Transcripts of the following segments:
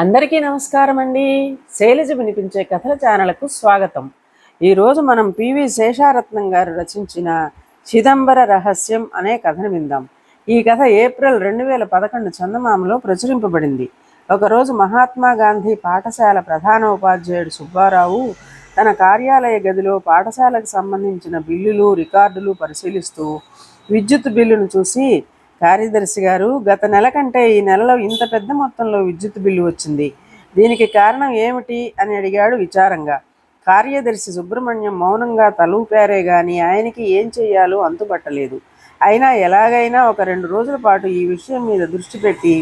అందరికీ నమస్కారం అండి శైలజ వినిపించే కథల ఛానల్కు స్వాగతం. ఈరోజు మనం పివి శేషారత్నం గారు రచించిన చిదంబర రహస్యం అనే కథను విందాం. ఈ కథ ఏప్రిల్ రెండు వేల పదకొండు చందమామలో ప్రచురింపబడింది. ఒకరోజు మహాత్మా గాంధీ పాఠశాల ప్రధాన ఉపాధ్యాయుడు సుబ్బారావు తన కార్యాలయ గదిలో పాఠశాలకు సంబంధించిన బిల్లులు రికార్డులు పరిశీలిస్తూ విద్యుత్ బిల్లును చూసి కార్యదర్శి గారు గత నెల కంటే ఈ నెలలో ఇంత పెద్ద మొత్తంలో విద్యుత్ బిల్లు వచ్చింది. దీనికి కారణం ఏమిటి అని అడిగాడు విచారంగా. కార్యదర్శి సుబ్రహ్మణ్యం మౌనంగా తలూపారే గాని ఆయనకి ఏం చేయాలో అంతుపట్టలేదు. అయినా ఎలాగైనా ఒక రెండు రోజుల పాటు ఈ విషయం మీద దృష్టి పెట్టి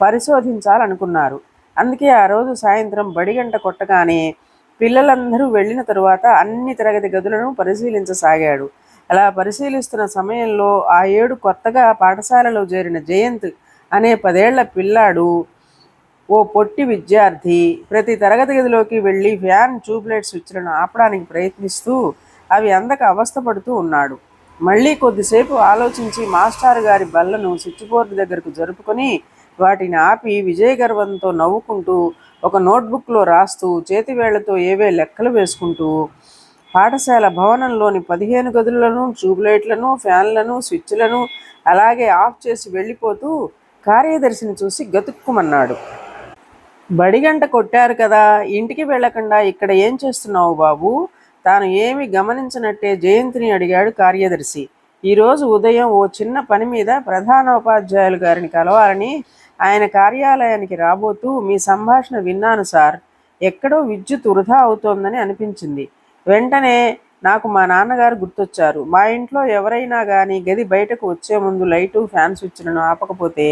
పరిశోధించాలనుకున్నారు. అందుకే ఆ రోజు సాయంత్రం బడిగంట కొట్టగానే పిల్లలందరూ వెళ్ళిన తరువాత అన్ని తరగతి గదులను పరిశీలించసాగాడు. అలా పరిశీలిస్తున్న సమయంలో ఆ ఏడు కొత్తగా పాఠశాలలో చేరిన జయంత్ అనే పదేళ్ళ పిల్లాడు ఓ పొట్టి విద్యార్థి ప్రతి తరగతి గదిలోకి వెళ్ళి ఫ్యాన్ ట్యూబ్లైట్ స్విచ్లను ఆపడానికి ప్రయత్నిస్తూ అవి అందక అవస్థపడుతూ ఉన్నాడు. మళ్ళీ కొద్దిసేపు ఆలోచించి మాస్టర్ గారి బల్లను స్విచ్ బోర్డు దగ్గరకు జరుపుకొని వాటిని ఆపి విజయగర్వంతో నవ్వుకుంటూ ఒక నోట్బుక్లో రాస్తూ చేతివేళ్ళతో ఏవే లెక్కలు వేసుకుంటూ పాఠశాల భవనంలోని పదిహేను గదులను ట్యూబ్లైట్లను ఫ్యాన్లను స్విచ్లను అలాగే ఆఫ్ చేసి వెళ్ళిపోతూ కార్యదర్శిని చూసి గతుక్కుమన్నాడు. బడిగంట కొట్టారు కదా ఇంటికి వెళ్ళకుండా ఇక్కడ ఏం చేస్తున్నావు బాబు? తాను ఏమి గమనించినట్టే జయంతిని అడిగాడు కార్యదర్శి. ఈరోజు ఉదయం ఓ చిన్న పని మీద ప్రధాన ఉపాధ్యాయులు గారిని కలవాలని ఆయన కార్యాలయానికి రాబోతూ మీ సంభాషణ విన్నాను సార్. ఎక్కడో విద్యుత్ వృధా అవుతోందని అనిపించింది. వెంటనే నాకు మా నాన్నగారు గుర్తొచ్చారు. మా ఇంట్లో ఎవరైనా కానీ గది బయటకు వచ్చే ముందు లైటు ఫ్యాన్ స్విచ్లను ఆపకపోతే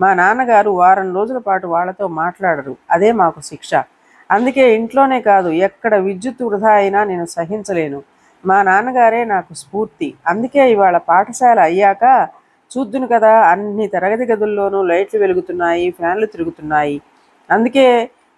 మా నాన్నగారు వారం రోజుల పాటు వాళ్ళతో మాట్లాడరు. అదే మాకు శిక్ష. అందుకే ఇంట్లోనే కాదు ఎక్కడ విద్యుత్ వృధా అయినా నేను సహించలేను. మా నాన్నగారే నాకు స్ఫూర్తి. అందుకే ఇవాళ పాఠశాల అయ్యాక చూద్దును కదా అన్ని తరగతి గదుల్లోనూ లైట్లు వెలుగుతున్నాయి ఫ్యాన్లు తిరుగుతున్నాయి. అందుకే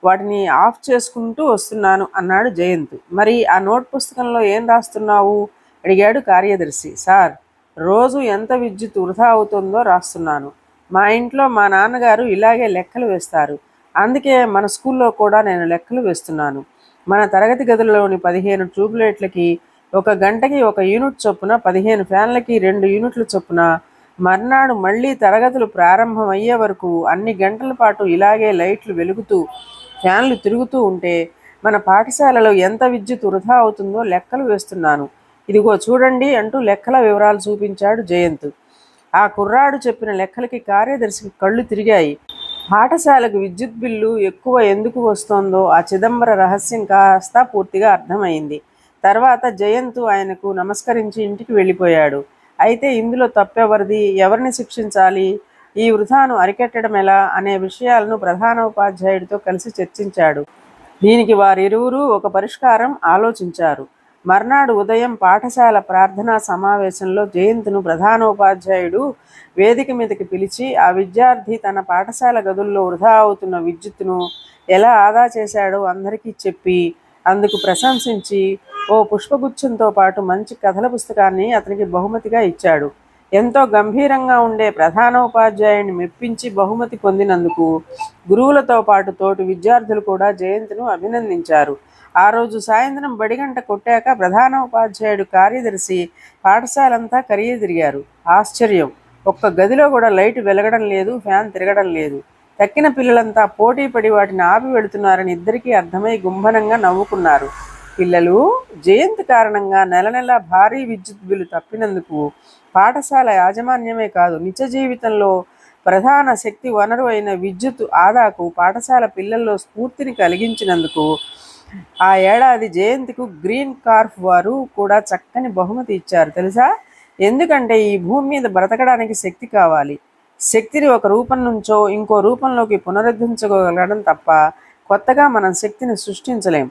వాటిని ఆఫ్ చేసుకుంటూ వస్తున్నాను అన్నాడు జయంత్. మరి ఆ నోట్ పుస్తకంలో ఏం రాస్తున్నావు? అడిగాడు కార్యదర్శి. సార్ రోజు ఎంత విద్యుత్ వృధా అవుతుందో రాస్తున్నాను. మా ఇంట్లో మా నాన్నగారు ఇలాగే లెక్కలు వేస్తారు. అందుకే మన స్కూల్లో కూడా నేను లెక్కలు వేస్తున్నాను. మన తరగతి గదులలోని పదిహేను ట్యూబ్లైట్లకి ఒక గంటకి ఒక యూనిట్ చొప్పున పదిహేను ఫ్యాన్లకి రెండు యూనిట్లు చొప్పున మర్నాడు మళ్ళీ తరగతులు ప్రారంభమయ్యే వరకు అన్ని గంటల పాటు ఇలాగే లైట్లు వెలుగుతూ ఫ్యాన్లు తిరుగుతూ ఉంటే మన పాఠశాలలో ఎంత విద్యుత్ వృధా అవుతుందో లెక్కలు వేస్తున్నాను. ఇదిగో చూడండి అంటూ లెక్కల వివరాలు చూపించాడు జయంత్. ఆ కుర్రాడు చెప్పిన లెక్కలకి కార్యదర్శికి కళ్ళు తిరిగాయి. పాఠశాలకు విద్యుత్ బిల్లు ఎక్కువ ఎందుకు వస్తోందో ఆ చిదంబర రహస్యం కాస్త పూర్తిగా అర్థమైంది. తర్వాత జయంత్ ఆయనకు నమస్కరించి ఇంటికి వెళ్ళిపోయాడు. అయితే ఇందులో తప్పెవరిది? ఎవరిని శిక్షించాలి? ఈ వృధాను అరికట్టడం ఎలా అనే విషయాలను ప్రధాన ఉపాధ్యాయుడితో కలిసి చర్చించాడు. దీనికి వారిరువురూ ఒక పరిష్కారం ఆలోచించారు. మర్నాడు ఉదయం పాఠశాల ప్రార్థనా సమావేశంలో జయంత్ను ప్రధానోపాధ్యాయుడు వేదిక మీదకి పిలిచి ఆ విద్యార్థి తన పాఠశాల గదుల్లో వృధా అవుతున్న విద్యుత్తును ఎలా ఆదా చేశాడో అందరికీ చెప్పి అందుకు ప్రశంసించి ఓ పుష్పగుచ్చంతో పాటు మంచి కథల పుస్తకాన్ని అతనికి బహుమతిగా ఇచ్చాడు. ఎంతో గంభీరంగా ఉండే ప్రధానోపాధ్యాయుడిని మెప్పించి బహుమతి పొందినందుకు గురువులతో పాటు తోటి విద్యార్థులు కూడా జయంత్ను అభినందించారు. ఆ రోజు సాయంత్రం బడిగంట కొట్టాక ప్రధానోపాధ్యాయుడు కార్యదర్శి పాఠశాలంతా కరియదిరిగారు. ఆశ్చర్యం! ఒక్క గదిలో కూడా లైట్ వెలగడం లేదు ఫ్యాన్ తిరగడం లేదు. తక్కిన పిల్లలంతా పోటీ పడి వాటిని ఆపి వెళుతున్నారని ఇద్దరికీ అర్థమై గుంభనంగా నవ్వుకున్నారు. పిల్లలు జయంతి కారణంగా నెల నెల భారీ విద్యుత్ బిల్లు తప్పినందుకు పాఠశాల యాజమాన్యమే కాదు నిత్య జీవితంలో ప్రధాన శక్తి వనరు అయిన విద్యుత్ ఆదాకు పాఠశాల పిల్లల్లో స్ఫూర్తిని కలిగించినందుకు ఆ ఏడాది జయంతికు గ్రీన్ కార్ఫ్ వారు కూడా చక్కని బహుమతి ఇచ్చారు. తెలుసా? ఎందుకంటే ఈ భూమి మీద బ్రతకడానికి శక్తి కావాలి. శక్తిని ఒక రూపం నుంచో ఇంకో రూపంలోకి పునరుద్ధరించగలగడం తప్ప కొత్తగా మనం శక్తిని సృష్టించలేం.